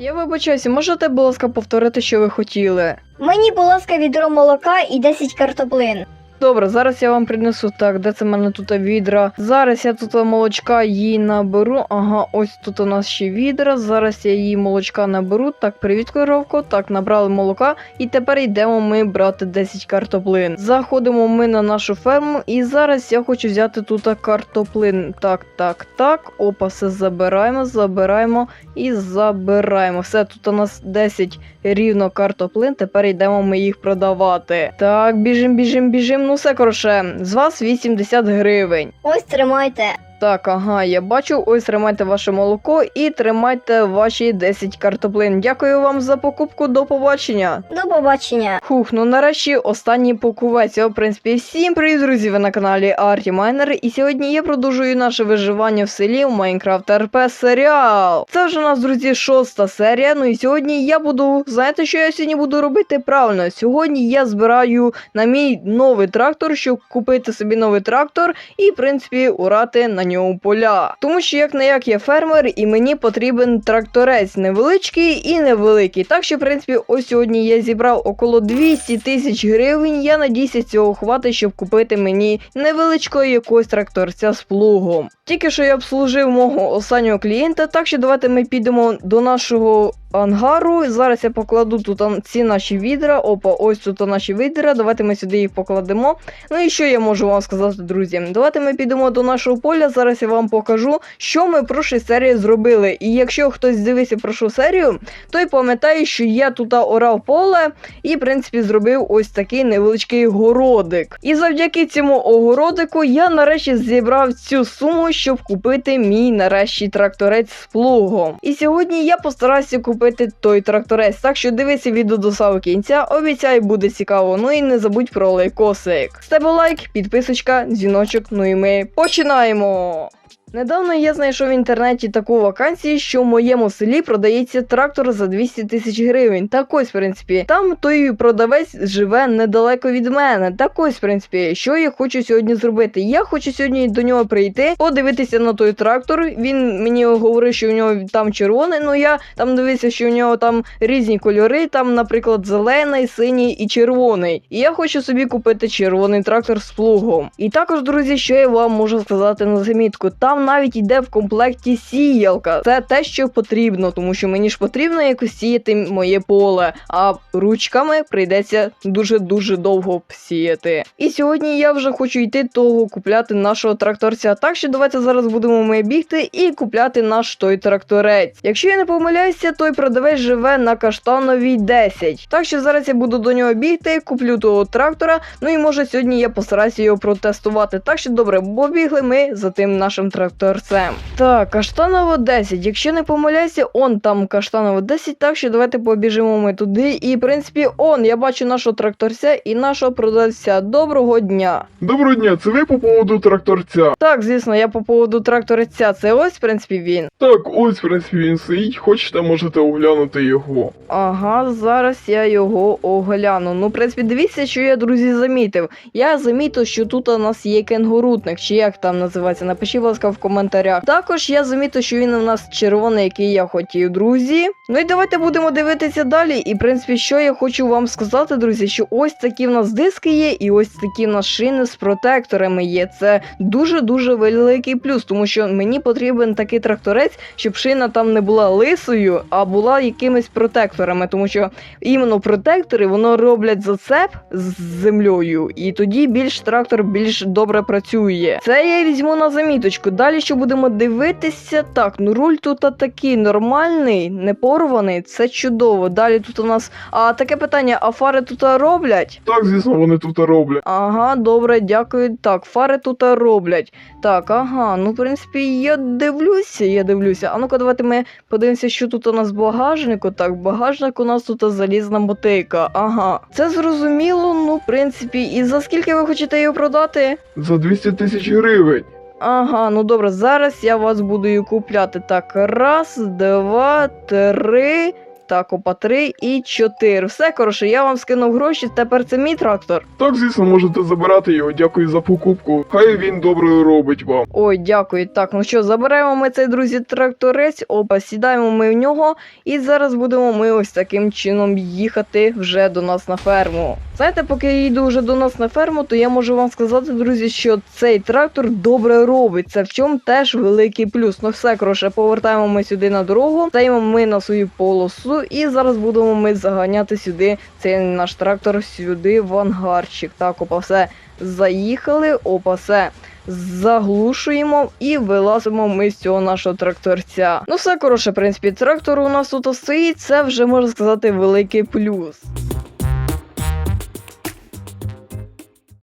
Я вибачаюся, можете, будь ласка, повторити, що ви хотіли? Мені, будь ласка, відро молока і 10 картоплин. Добре, зараз я вам принесу так, де це в мене тут відра. Зараз я тут молочка їй наберу. Ага, ось тут у нас ще відра. Зараз я їй молочка наберу. Так, привіт, коровко. Так, набрали молока. І тепер йдемо ми брати 10 картоплин. Заходимо ми на нашу ферму, і зараз я хочу взяти тут картоплин. Так, так, так. Опа, все забираємо, забираємо і забираємо. Все, тут у нас 10 рівно картоплин. Тепер йдемо ми їх продавати. Так, біжим, біжим, біжим. Ну все коротше, з вас 80 гривень. Ось тримайте. Так, ага, я бачу. Ось тримайте ваше молоко і тримайте ваші 10 картоплин. Дякую вам за покупку. До побачення. До побачення. Фух, ну нарешті останній покупець. В принципі, всім привіт, друзі! Ви на каналі Арті Майнер. І сьогодні я продовжую наше виживання в селі в Майнкрафт РП серіал. Це вже у нас, друзі, шоста серія. Ну і сьогодні я буду. Знаєте, що я сьогодні буду робити правильно? Сьогодні я збираю на мій новий трактор, щоб купити собі новий трактор і, в принципі, урати на ньому поля. Тому що як не як я фермер, і мені потрібен тракторець невеличкий і невеликий. Так що, в принципі, ось сьогодні я зібрав около 200 тисяч гривень. Я надіюся, цього хватить, щоб купити мені невеличкого якогось тракторця з плугом. Тільки що я обслужив мого останнього клієнта, так що давайте ми підемо до нашого ангару. Зараз я покладу тут ці наші відра. Опа, ось тут наші відра. Давайте ми сюди їх покладемо. Ну і що я можу вам сказати, друзі? Давайте ми підемо до нашого поля. Зараз я вам покажу, що ми в прошлій серії зробили. І якщо хтось дивився прошлу серію, той пам'ятає, що я тут орав поле і, в принципі, зробив ось такий невеличкий городик. І завдяки цьому огородику я нарешті зібрав цю суму, щоб купити мій нарешті тракторець з плугом. І сьогодні я постараюся купити той тракторець. Так що дивися відео до самого кінця. Обіцяю, буде цікаво. Ну і не забудь про лайкосик. З лайк, підписочка, дзвіночок. Ну і ми починаємо. Недавно я знайшов в інтернеті таку вакансію, що в моєму селі продається трактор за 200 тисяч гривень. Так ось, в принципі, там той продавець живе недалеко від мене. Так ось, в принципі, що я хочу сьогодні зробити. Я хочу сьогодні до нього прийти, подивитися на той трактор. Він мені говорив, що у нього там червоний. Ну я там дивився, що у нього там різні кольори. Там, наприклад, зелений, синій і червоний. І я хочу собі купити червоний трактор з плугом. І також, друзі, що я вам можу сказати на замітку. Там навіть йде в комплекті сіялка. Це те, що потрібно, тому що мені ж потрібно якось сіяти моє поле, а ручками прийдеться дуже дуже довго сіяти. І сьогодні я вже хочу йти того купляти нашого тракторця. Так що давайте зараз будемо ми бігти і купляти наш той тракторець. Якщо я не помиляюся, той продавець живе на каштановій 10. Так що зараз я буду до нього бігти, куплю того трактора. Ну і може сьогодні я постараюся його протестувати. Так що добре, бо бігли ми за тим нашим тракторцем. Так, каштаново 10. Якщо не помиляюся, он там каштаново 10. Так що давайте побіжимо ми туди. І в принципі, он я бачу нашого тракторця і нашого продавця. Доброго дня. Доброго дня, це ви по поводу тракторця. Так, звісно, я по поводу тракторця. Це ось, в принципі, він. Так, ось, в принципі, він стоїть, хочете, можете оглянути його. Ага, зараз я його огляну. Ну, в принципі, дивіться, що я, друзі, замітив. Я замітив, що тут у нас є кенгурутник, чи як там називається. Напишіть, будь ласка, в коментарях. Також я замітив, що він у нас червоний, який я хотів, друзі. Ну і давайте будемо дивитися далі. І, в принципі, що я хочу вам сказати, друзі, що ось такі в нас диски є, і ось такі в нас шини з протекторами є. Це дуже-дуже великий плюс, тому що мені потрібен такий тракторець, щоб шина там не була лисою, а була якимись протекторами, тому що іменно протектори воно роблять зацеп з землею, і тоді більш трактор більш добре працює. Це я візьму на заміточку. Що будемо дивитися, так, ну руль тут такий нормальний, не порваний, це чудово. Далі тут у нас. А таке питання: а фари тут роблять? Так, звісно, вони тут роблять. Ага, добре, дякую. Так, фари тут роблять. Так, ага, ну в принципі, я дивлюся, я дивлюся. А ну-ка, давайте ми подивимося, що тут у нас в багажнику. Так, багажник у нас тут залізна мотика. Ага. Це зрозуміло, ну, в принципі, і за скільки ви хочете його продати? За 200 тисяч гривень. Ага, ну добре, зараз я вас буду її купляти. Так, раз, два, три. так, опа, 3 і 4. Все, коротше, я вам скинув гроші, тепер це мій трактор. Так, звісно, можете забирати його, дякую за покупку. Хай він добре робить вам. Ой, дякую. Так, ну що, заберемо ми цей, друзі, тракторець, опа, сідаємо ми в нього, і зараз будемо ми ось таким чином їхати вже до нас на ферму. Знаєте, поки я їду вже до нас на ферму, то я можу вам сказати, друзі, що цей трактор добре робить. Це в чому теж великий плюс. Ну все, коротше, повертаємо ми сюди на дорогу, стаємо ми на свою полосу, і зараз будемо ми заганяти сюди цей наш трактор сюди в ангарчик. Так, опа, все. Заїхали, опа, все заглушуємо і вилазимо ми з цього нашого тракторця. Ну все, коротше, в принципі, трактор у нас тут стоїть, це вже можна сказати великий плюс.